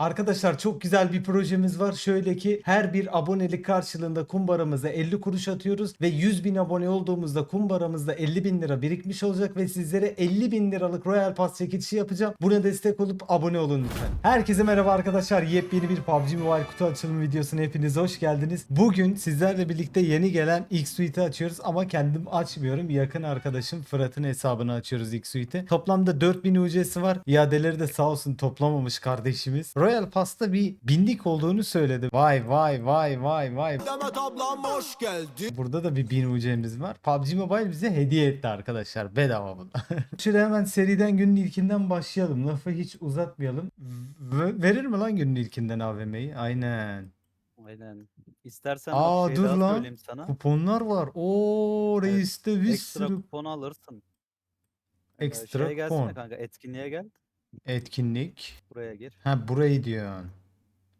Arkadaşlar çok güzel bir projemiz var. Şöyle ki her bir abonelik karşılığında kumbaramıza 50 kuruş atıyoruz ve 100 bin abone olduğumuzda kumbaramızda 50 bin lira birikmiş olacak ve sizlere 50 bin liralık Royal Pass çekilişi yapacağım. Buna destek olup abone olun lütfen. Herkese merhaba arkadaşlar. Yepyeni bir PUBG Mobile kutu açılımı videosuna hepiniz hoş geldiniz. Bugün sizlerle birlikte yeni gelen X Suite'i açıyoruz ama kendim açmıyorum. Yakın arkadaşım Fırat'ın hesabını açıyoruz X Suite'i. Toplamda 4000 UC'si var. İadeleri de sağ olsun toplamamış kardeşimiz. Royal Pass'ta bir binlik olduğunu söyledi. Vay vay vay vay vay. Demet ablam hoş geldin. Burada da bir 1000 UC'miz var. PUBG Mobile bize hediye etti arkadaşlar. Bedava bu. Şöyle hemen seriden günün ilkinden başlayalım. Lafı hiç uzatmayalım. V- verir mi lan günün ilkinden AVM'yi? Aynen. Aynen. İstersen Aa, bak şey dur daha lan. söyleyeyim sana. Kuponlar var. Oo Evet, reiste bir Ekstra sürü kupon alırsın. Ee, Ekstra şeye gelsene kupon. kanka etkinliğe gel. Etkinlik. Buraya gir. Ha burayı diyorsun.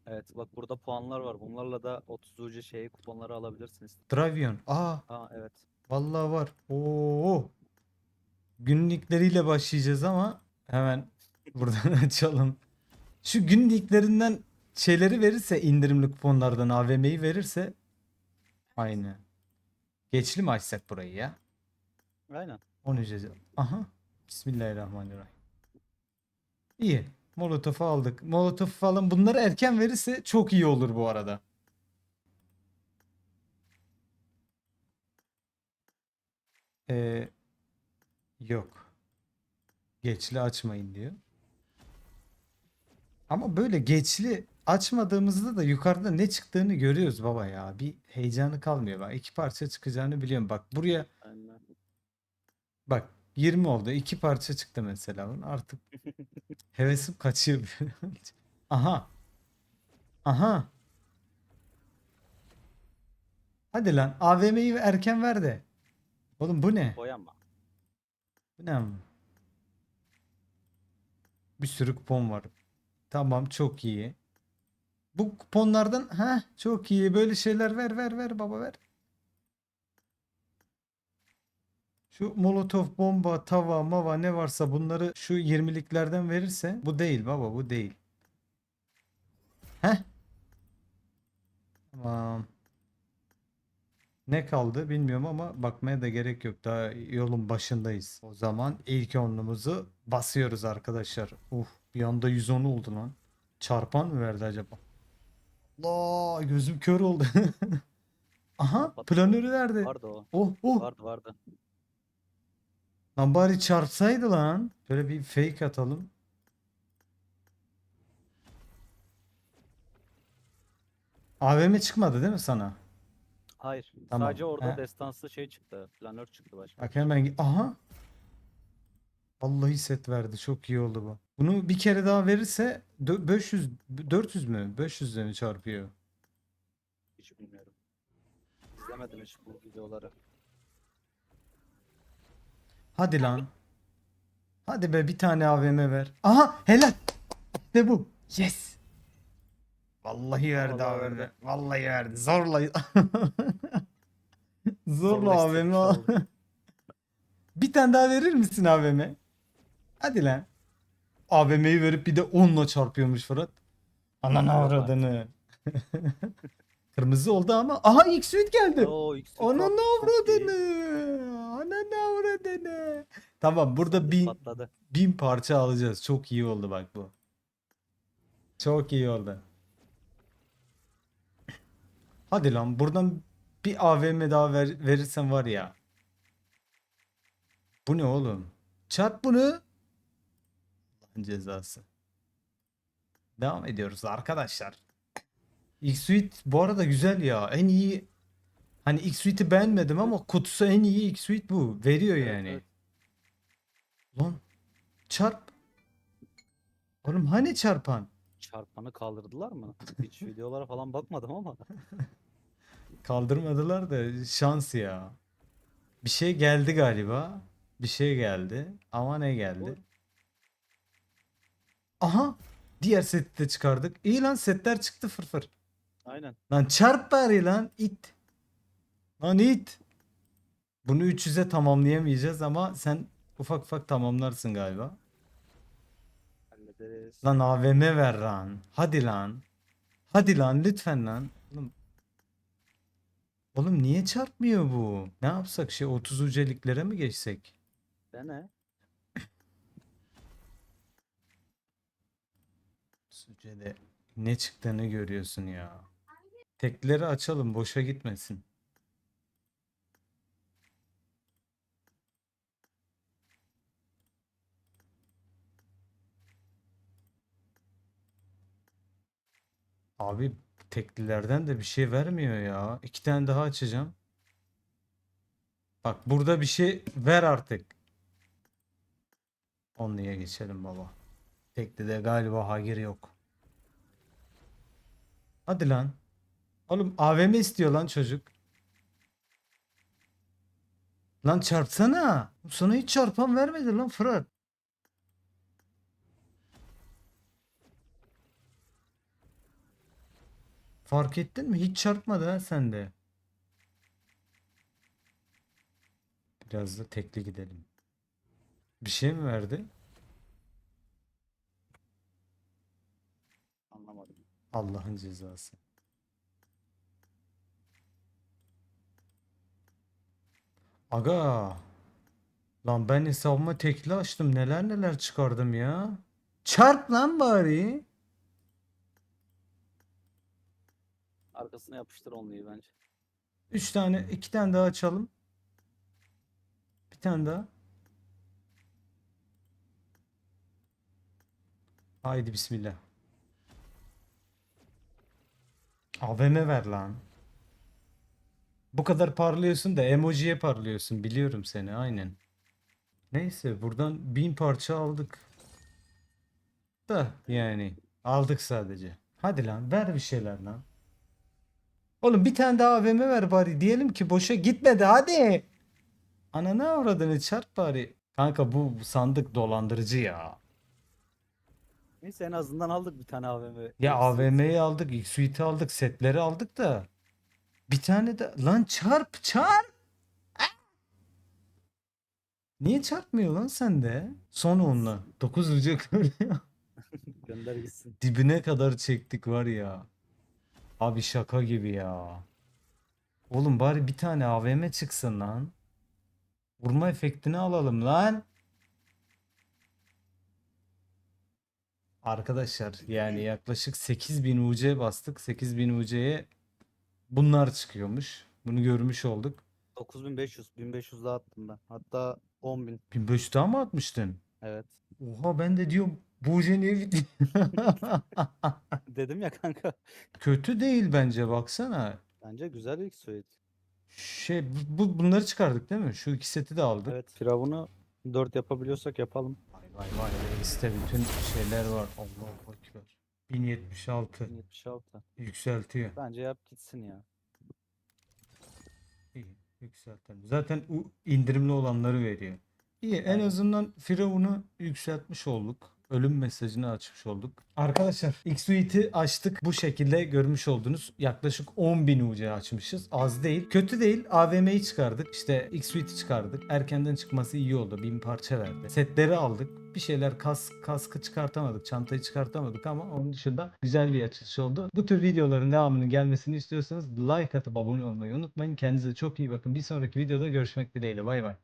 Evet bak burada puanlar var. Bunlarla da 30 ucu şeyi kuponları alabilirsiniz. Dravion. Aa Ha evet. vallahi var. Oo. Günlükleriyle başlayacağız ama hemen buradan açalım. Şu günlüklerinden şeyleri verirse indirimli kuponlardan AVM'yi verirse aynı. Geçli mi açsak burayı ya? Aynen. 10 ücreti. Aha. Bismillahirrahmanirrahim. İyi. Molotof'u aldık. Molotof falan bunları erken verirse çok iyi olur bu arada. Ee, yok. Geçli açmayın diyor. Ama böyle geçli açmadığımızda da yukarıda ne çıktığını görüyoruz baba ya. Bir heyecanı kalmıyor. Bak iki parça çıkacağını biliyorum. Bak buraya. Bak 20 oldu. iki parça çıktı mesela. Artık hevesim kaçıyor. Aha. Aha. Hadi lan AVM'yi erken ver de. Oğlum bu ne? Boyama. Bu ne? Bir sürü kupon var. Tamam çok iyi. Bu kuponlardan ha çok iyi. Böyle şeyler ver ver ver baba ver. Şu molotof bomba, tava, mava ne varsa bunları şu 20'liklerden verirse bu değil baba bu değil. Heh. Tamam. Ne kaldı bilmiyorum ama bakmaya da gerek yok. Daha yolun başındayız. O zaman ilk onluğumuzu basıyoruz arkadaşlar. Uf bir anda 110 oldu lan. Çarpan mı verdi acaba? Allah gözüm kör oldu. Aha planörü verdi. Vardı o. Oh oh. Vardı vardı. Lan bari çarpsaydı lan. Şöyle bir fake atalım. AVM çıkmadı değil mi sana? Hayır. Tamam, Sadece orada he. destansı şey çıktı. Planör çıktı başka. Bak hemen aha. Vallahi set verdi. Çok iyi oldu bu. Bunu bir kere daha verirse dö- 500 400 mü? 500 mi çarpıyor? Hiç bilmiyorum. İzlemedim hiç bu videoları. Hadi lan. Hadi be bir tane AVM ver. Aha helal. İşte bu. Yes. Vallahi verdi Vallahi AVM. verdi. Vallahi verdi. Zorla. Zorla AVM al. Bir tane daha verir misin AVM? Hadi lan. AVM'yi verip bir de 10'la çarpıyormuş Fırat. Ananı avradını. Kırmızı oldu ama. Aha ilk suit geldi. Oo, ikisi Ananı çok- çok avradını. Ananı avradını. Tamam burada bin, Patladı. bin parça alacağız. Çok iyi oldu bak bu. Çok iyi oldu. Hadi lan buradan bir AVM daha ver, verirsen var ya. Bu ne oğlum? Çarp bunu. Allah'ın cezası. Devam ediyoruz arkadaşlar. X-Suite bu arada güzel ya. En iyi hani X-Suite'i beğenmedim ama kutusu en iyi X-Suite bu. Veriyor Evet, yani. evet. Lan çarp. Oğlum hani çarpan? Çarpanı kaldırdılar mı? Hiç videolara falan bakmadım ama. Kaldırmadılar da şans ya. Bir şey geldi galiba. Bir şey geldi. Ama ne geldi? Aha! Diğer seti de çıkardık. İyi lan setler çıktı fırfır. Aynen. Lan çarp bari lan it. Lan it. Bunu 300'e tamamlayamayacağız ama sen ufak ufak tamamlarsın galiba. Halledeceğim. ederiz. Lan AVM ver lan. Hadi lan. Hadi lan lütfen lan. Oğlum, Oğlum niye çarpmıyor bu? Ne yapsak şey 30 uceliklere mi geçsek? Dene. Sucede ne çıktığını görüyorsun ya. Tekleri açalım boşa gitmesin. Abi teklilerden de bir şey vermiyor ya. İki tane daha açacağım. Bak burada bir şey ver artık. Onluya geçelim baba. Teklide galiba Hagir yok. Hadi lan. Oğlum AVM istiyor lan çocuk. Lan çarpsana. Sana hiç çarpan vermedi lan Fırat. Fark ettin mi? Hiç çarpmadı ha sende. Biraz da tekli gidelim. Bir şey mi verdi? Anlamadım. Allah'ın cezası. Aga. Lan ben hesabıma tekli açtım. Neler neler çıkardım ya. Çarp lan bari. Arkasına yapıştır onluyu bence. Üç tane, iki tane daha açalım. Bir tane daha. Haydi bismillah. AVM ver lan. Bu kadar parlıyorsun da emojiye parlıyorsun. Biliyorum seni aynen. Neyse buradan bin parça aldık. Da yani aldık sadece. Hadi lan ver bir şeyler lan. Oğlum bir tane daha AVM ver bari. Diyelim ki boşa gitmedi hadi. Ananı avradını çarp bari. Kanka bu sandık dolandırıcı ya. Neyse en azından aldık bir tane AVM. Ya. AVM'yi aldık, ilk suite'i aldık, setleri aldık da. Bir tane de lan çarp çarp. Niye çarpmıyor lan sende? Son onunla. 9 ucu ya. Gönder gitsin. Dibine kadar çektik var ya. Abi şaka gibi ya. Oğlum bari bir tane AVM çıksın lan. Vurma efektini alalım lan. Arkadaşlar yani yaklaşık 8000 UC bastık. 8000 UC'ye bunlar çıkıyormuş. Bunu görmüş olduk. 9500. 1500 daha attım ben. Hatta 10000. 1500 daha mı atmıştın? Evet. Oha ben de diyorum bu UC niye bitti? Dedim ya kanka. Kötü değil bence baksana. Bence güzel ilk suit. Şey bu, bu- bunları çıkardık değil mi? Şu iki seti de aldık. Evet. Firavunu 4 yapabiliyorsak yapalım. Vay vay vay reiste bütün şeyler var. Allahu Ekber. 1076 76. yükseltiyor. Bence yap gitsin ya. İyi yükseltelim. Zaten u- indirimli olanları veriyor. İyi en Aynen. azından Firavun'u yükseltmiş olduk. Ölüm mesajını açmış olduk. Arkadaşlar X-Suite'i açtık. Bu şekilde görmüş oldunuz. Yaklaşık 10.000 UC açmışız. Az değil. Kötü değil. AVM'yi çıkardık. İşte X-Suite'i çıkardık. Erkenden çıkması iyi oldu. 1000 parça verdi. Setleri aldık. Bir şeyler kas, kaskı çıkartamadık. Çantayı çıkartamadık ama onun dışında güzel bir açılış oldu. Bu tür videoların devamının gelmesini istiyorsanız like atıp abone olmayı unutmayın. Kendinize çok iyi bakın. Bir sonraki videoda görüşmek dileğiyle. Bay bay.